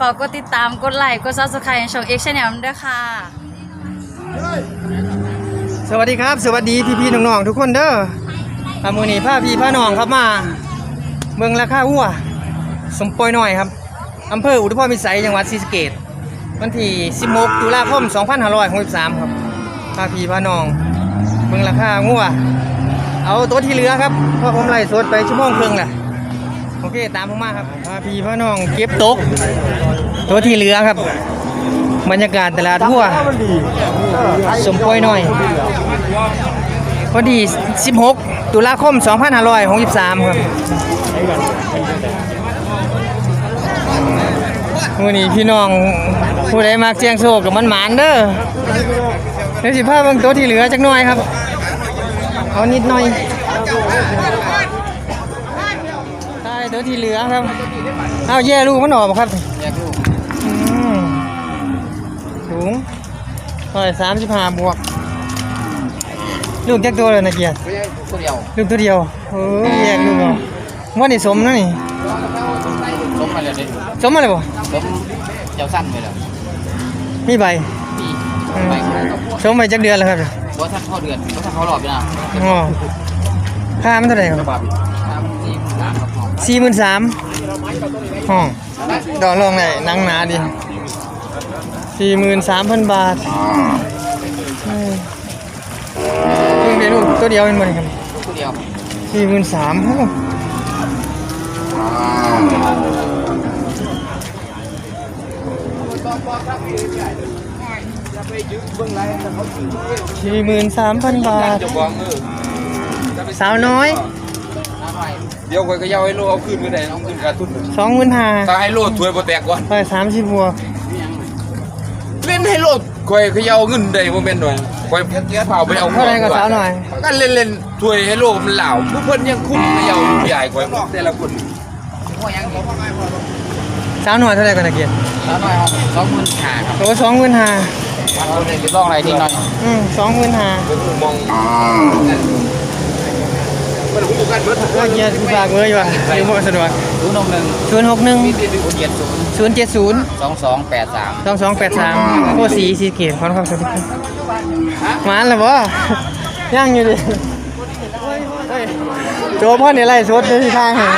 ฝากกดติดตามกดไลค์กดซับสไครต์ช่องเอ็กชแนลด้วยค่ะ สวัสดีครับ สวัสดีพี่พี่ๆน้องๆทุกคนเด้ออามือนี้พาพี่พาน้องครับมา เมืองราคาวัวสมปอยหน่อยครับอำเภออุทุพรพิสัยจังหวัดศรีสะเกษวันที่ 16 ตุลาคม 2563 ครับพาพี่พาน้อง เมืองราคาวัวเอาตัวที่เหลือครับเพราะผมไล่สดไปชั่วโมงครึ่งแหละ โอเคตามผมมาครับพาพี่พาน้องเก็บตก ตัวที่เหลือครับ บรรยากาศตลาดทั่ว สมปอยหน่อย พอดี 16 ตุลาคม 2563 ครับวันนี้พี่น้องผู้ใดมากเจียงโชคกับมันหมานเด้อเดี๋ยวสิพาเบิ่งตัวที่เหลือจักหน่อยครับ เอานิดหน่อย ตัวที่เหลือครับเอาแย่ลูกมันออกบ่ครับแย่ลูกสูงร้อยสามสิบห้าบวก ลูกจักตัวเลยนะเกียรติตัวเดียวลูกตัวเดียวเออแยกลูกเอาว่านี่สมนะนี่ล้มมาเลยดิสมอะไรบ่ล้มเจ้าสั้นไปแล้วมีใบปีอืมไปสมไปจักเดือนแล้วครับบ่ท่านเข้าเดือนบ่ท่านเข้ารอบอยู่นะอ๋อค่ามันเท่าไหร่ครับ สี่หมื่นสามห้องดอกลองไหนนังหนาดิสี่หมื่นสามพันบาทเพิ่งได้ลูกตัวเดียวเป็นบ่นี่ครับตัวเดียวสี่หมื่นสามสี่หมื่นสามพันบาท สาวน้อย เดี๋ยวคอยก็ยาวให้โลเอาขึ้นไปไหนเอาขึ้นกระตุ้นสองหมื่นห้าถ้าให้โลถวยบ่แตกก่อนร้อยสามสิบบวกเล่นให้โลคอยก็ยาวเงินได้บ่แม่นหน่อยคอยเผาไปเอาเท่าไหรกับสาวหน่อยก็เล่นเล่นๆถวยให้โลมันเหล่าผู้เพิ่นยังคุ้มก็ยาวใหญ่คอยแต่ละคนหัวยังสาวหน่อยเท่าไหรกันนะเกียรติน้ำหน่อยสองหมื่นห้าครับโอ้สองหมื่นห้าเอาเลยจะต้องอะไรทิ้งหน่อยอืมสองหมื่นห้ามอง มันคุ้มกันเบิดก็เกียรติฝากเบอร์อยู่อะหรือบ่สะดวกศูนย์หกหนึ่งศูนย์หกหนึ่งเจ็ดศูนย์ศูนย์เจ็ดศูนย์ สองสองแปดสาม สองสองแปดสามโอ้สีสีเกียรติขอบคุณครับสวัสดีครับหมานแล้วบ่ ย่างอยู่ดิเฮ้ยโจพ่อเนี่ยไล่สดในที่ทางเหรอ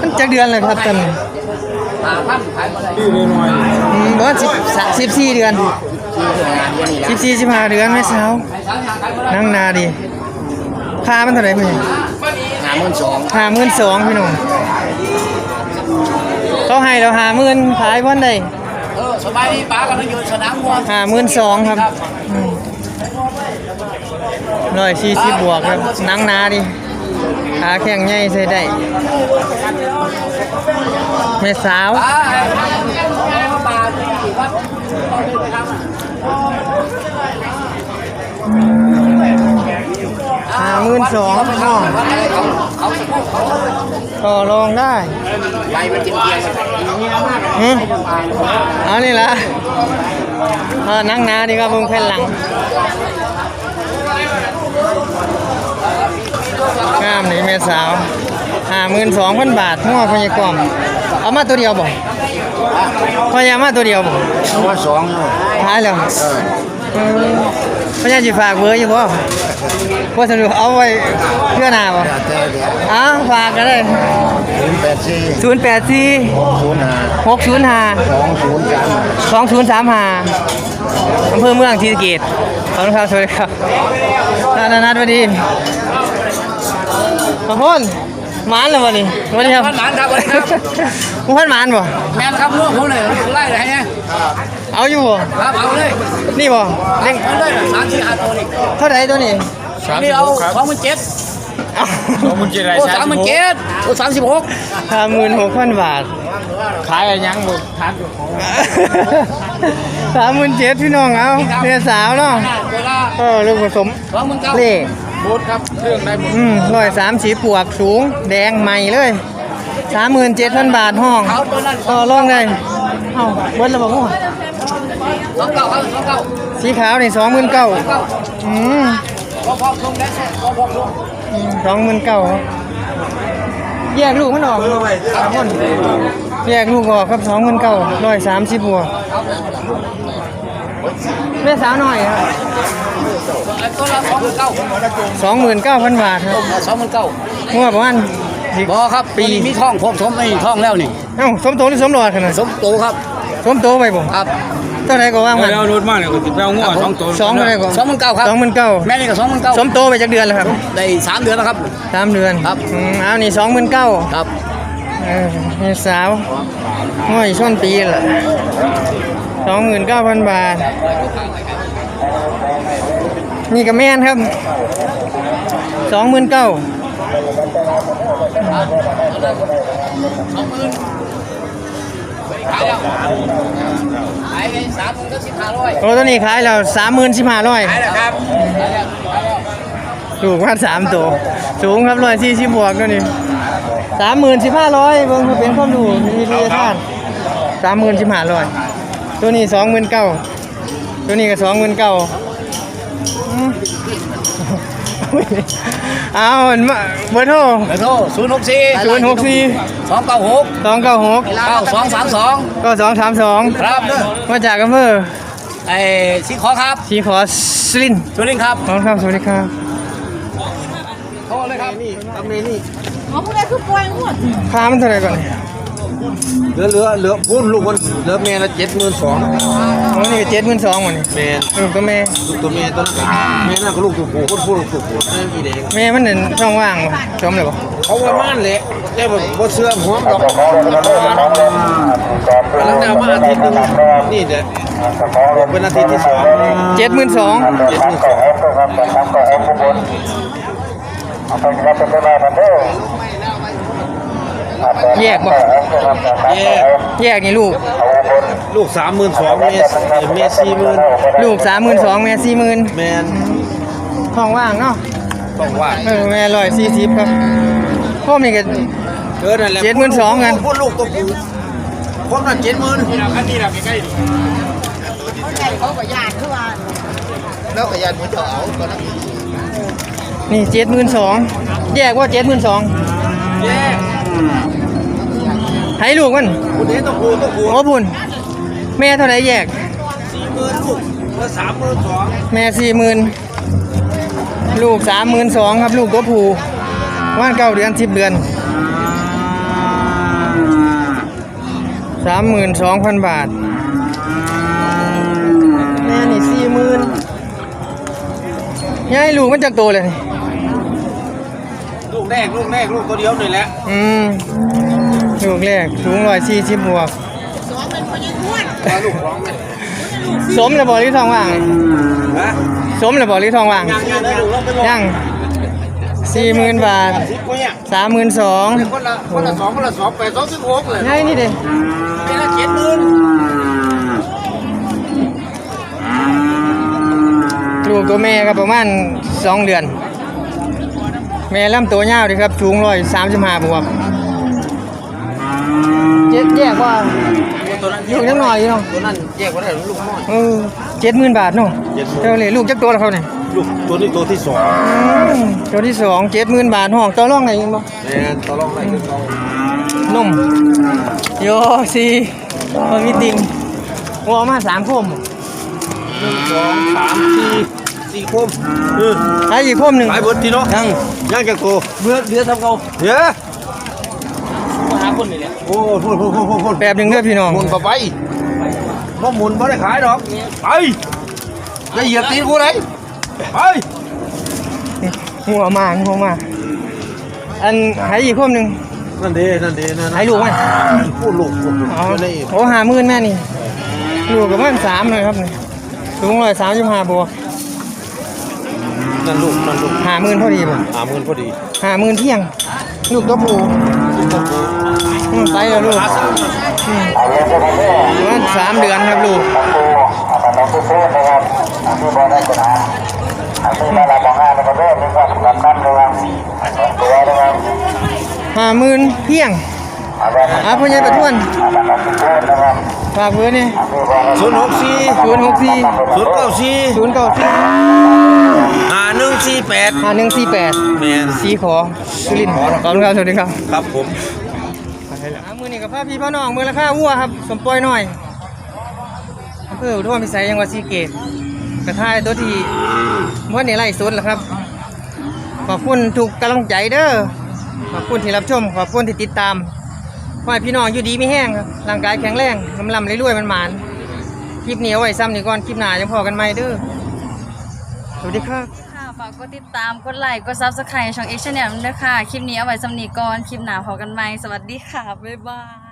มันจักเดือนเลยครับตอนนี้ตาพันขายมาได้อืมบ่สิบสิบสี่เดือนงานนี้สิบสี่สิบห้าเดือนไม่เช้านั่งนาดี ค่ามันเท่าไหร่พี่หาหมื่นสองห้าหมื่นสองพี่หนุ่มเขาให้เราห้าหมื่นขายวันใดเออสบายดีป้ากันอยู่สนามมวยห้าหมื่นสองครับร้อยสี่สิบบวกครับหนังนาดิขาแข็งใหญ่ใส่ได้แม่สาวป้าป้าที่วัด ห้าหมื่นสองห้องเขาเขาเขาต่อรองได้ไปมันกินเบียร์หืมเอานี่ละเออนั่งนาดีครับเพิ่งแผ่นหลัง งามนี่แม่สาวห้าหมื่นสองพันบาทมั่วพญากรมเอามาตัวเดียวบ่พญามาตัวเดียวบ่ว่าสองท้ายแล้วเออพญาจิฝากเบอร์อยู่บ่ ว่าสะดวกเอาไว้เพื่อหน้าบ่อ้าวฝากกันเลยศูนย์แปดสี่ศูนย์แปดสี่ศูนย์ห้าหกศูนย์ห้าสองศูนย์สามสองศูนย์สามห้าอำเภอเมืองศรีสะเกษขอบคุณครับสวัสดีครับนานานัดสวัสดีขอบคุณหมานเลยวันนี้สวัสดีครับพันหมานครับวันนี้ครับมึงพันหมานบ่แม่นครับลูกผมเลยไล่เลยเนี่ยเอาอยู่บ่ครับเอาเลยนี่บ่เล่งเอาเลยสามสี่ห้าตัวนี่เท่าไหร่ตัวนี้ นี่เอาสองหมื่นเจ็ดสองหมื่นเจ็ดไรโอ้สามหมื่นเจ็ดโอ้สามสิบหกห้าหมื่นหกพันบาท ขายอะไรยังบ่ทานสามหมื่นเจ็ดพี่น้องเอาเมียสาวเนาะเวลาก็ลูกผสมสองหมื่นเก้าเล่บูธครับเครื่องได้หมดอืมร้อยสามสีปวกสูง แดงใหม่เลยสามหมื่นเจ็ดพันบาทห้องเขาตัวนั้นต่อรองได้เอ้าเบิ้ลระบอกว่าสองเก้าครับสองเก้าสีขาวนี่สองหมื่นเก้าเก้าอืม พอพอลงได้พอพอลงสองหมื่นเก้าแยกลูกมันออกเลยสามคนแยกลูกออกครับสองหมื่นเก้าร้อยสามสิบบวกแม่สาวหน่อยครับตัวละสองหมื่นเก้าสองหมื่นเก้าพันบาทครับสองหมื่นเก้างัวประมาณสิบอครับปีนี้มีท่องผมสมไม่ท่องแล้วนี่เอ้าสมโตหรือสมหลอดขนาดสมโตครับ สมโตไปบ่ครับ เท่าไหร่ก็ว่างมันแล้วรถมาเนี่ยก็ติดแปลงัวสองตัวสองเท่าไหร่ก็สองหมื่นเก้าครับสองหมื่นเก้าแม่นี่ก็สองหมื่นเก้าสมโตไปจากเดือนแล้วครับ ได้สามเดือนแล้วครับสามเดือนครับอืมเอานี่สองหมื่นเก้าครับเออนี่สาวห้อยช่อนปีละสองหมื่นเก้าพันบาท นี่กับแม่นครับสองหมื่นเก้า ขายแล้วขายไปสามหมื่นก็สิบห้าร้อยโอ้ตัวนี้ขายแล้วสามหมื่นสิบห้าร้อยขายแล้วครับถูกว่าสามตัว สูงครับร้อยสี่สิบบวกตัวนี้สามหมื่นสิบห้าร้อยเบิ่งเขาเป็นความดูมีวิทยาทานสามหมื่นสิบห้าร้อยตัวนี้สองหมื่นเก้าตัวนี้ก็สองหมื่นเก้า เอาอันมาเบอร์โทรเบอร์โทรศูนย์หกสี่ศูนย์หกสี่สองเก้าหกสองเก้าหกเก้าสองสามสองก็สองสามสองครับเด้อมาจากอำเภอไอ้สีขอครับสีขอสลินทร์จุลินครับน้องครับสวัสดีครับโทรเลยครับนี่ตำนี้นี่อ๋อผู้ใดคือป่วยหมดพามันเท่าไหร่ก่อน เหลือเหลือเหลือพุ่นลูกมันเหลือแม่ละเจ็ดหมื่นสองอ๋อนี่เจ็ดหมื่นสองวันนี้แม่ลูกตัวแม่ลูกตัวแม่ตัวนั้นแม่น่าก็ลูกตัวผู้คนผู้ลูกตัวผู้นั่นกี่เด็กแม่มันเห็นช่องว่างบ่ชมเลยบ่เขาว่าม่านแหละแต่แบบบ่เชื่อหัวมันหรอกแล้วแนวมาอาทิตย์หนึงนี่เด้อเป็นอาทิตย์ที่สองเจ็ดหมื่นสองเจ็ดหมื่นสอง แยกบ่แย่แยกนี่ลูก ลูกสามหมื่นสองแม่แม่สี่หมื่นลูกสามหมื่นสองแม่สี่หมื่นแม่นช่องว่างเนาะต้องว่าเออแม่ร้อยสี่สิบครับพ่อมีกันเออนั่นแหละเจ็ดหมื่นสองกันพูดลูกตัวผู้คนละเจ็ดหมื่นแล้วก็ยันมือเจ้าเอาตอนนั้นนี่เจ็ดหมื่นสองแยกว่าเจ็ดหมื่นสองแย่ ให้ลูกมันคุณเห็นตัวผู้ตัวผู้โอ้พุ่นแม่เท่าไหร่แยกสี่หมื่นลูกละสามหมื่นสองแม่สี่หมื่นลูกสามหมื่นสองครับ ลูกตัวผู้ว่านเก้าเดือนสิบเดือนสามหมื่นสองพันบาท แม่นี่สี่หมื่นยายลูกมันจากโตเลยนี่ลูก แรกลูกแรกลูกตัวเดียวนี่แหละอืมลูกแรกสูงร้อยสี่สิบบวกว่าลูกร้องไหมสมระบอหรือทองว่าง ฮะสมระบอหรือทองว่าง ยังยังยังลูกเราไปลงยังสี่หมื่นบาทสิบคนเนี่ยสามหมื่นสองคนละคนละสองคนละสองแปดสองสิบหกเลยยายนี่เด้เป็นละเจ็ดหมื่นลูกตัวแม่ครับประมาณสองเดือน แม่ลำตัวยาวดีครับสูงร้อยสามสิบห้าบวกเจ็ดแยกว่าตัวนั้นลูกจังหน่อยอยู่เนาะตัวนั้นแยกว่าได้ลูกน้อยเออเจ็ดหมื่นบาทเนาะเท่าเลยลูกจักตัวแล้วเขาเนี่ยลูกตัวนี้ตัวที่สองอืมตัวที่สองเจ็ดหมื่นบาทห้องต่อรองไหนยังบ่แม่ต่อรองได้คือเขานุ่มโยสีมันมีติงวัวมาสามคมหนึ่งสองสามสี่ สี่คมเออไอ้อีกคมหนึ่งหลายเบิดทีเนาะยังยังจากตัวเบื่อเบื่อทำเขาเฮ้ยหาคนนี่แหละโอ้พูดพูดพูดพูดพูดแบบหนึ่งเด้อพี่น้อง หมุนก็ไปบ่หมุนบ่ได้ขายดอกไปจะเหยียบตีนกูเลยไปหัวมาหัวมา อันไอ้อีกคมหนึ่ง นั่นดีนั่นดีนั่นให้ลูกไหม พูดลูกพูดลูกอ๋อไม่ได้โอ้หาหมื่นแม่นี่ลูกกับมันสามเลยครับนี่สูงร้อยสามสิบห้าบวก นั่นลูกนั่นลูกหาหมื่นพอดีบ่หาเงินพอดีหาหมื่นเที่ยง ลูกตัวผู้อืมไปแล้วลูกอืมประมาณสามเดือนครับลูกห้าหมื่นเพียงอาพ่อใหญ่ประทวนฝากเบอร์นี่ศูนย์หกสี่ศูนย์หกสี่ศูนย์เก้าสี่ศูนย์เก้าสี่ห้าหนึ่งสี่ แปดห้าหนึ่งสี่แปดแมนสีขอสุรินทร์ขอบคุณครับสวัสดีครับครับผมอ่ามือนี่ก็กับพาพี่พ่อน้องเมืองราคาวัวครับ สมปอยหน่อยอำเภออุดรพิสัยจังหวัดศรีสะเกษกระทายตัวที่วันนี้ไล่สุดแล้วครับ ขอบคุณทุกกำลังใจเด้อขอบคุณที่รับชม ขอบคุณที่ติดตามขอให้พี่น้องอยู่ดีไม่แห้งครับร่างกายแข็งแรงลำลำเรื่อยๆมันหมานคลิปนี้เอาไว้ซ้ำนี่ก่อนคลิปหน้ายังพอกันไหมเด้อสวัสดีครับค่ะฝากกดติดตาม กดไลค์ กดซับสไครต์ช่องเอ็กซ์แนลด้วยค่ะ คลิปนี้เอาไว้สำนีก่อน คลิปหนาพอกันไหม สวัสดีค่ะ บ๊ายบาย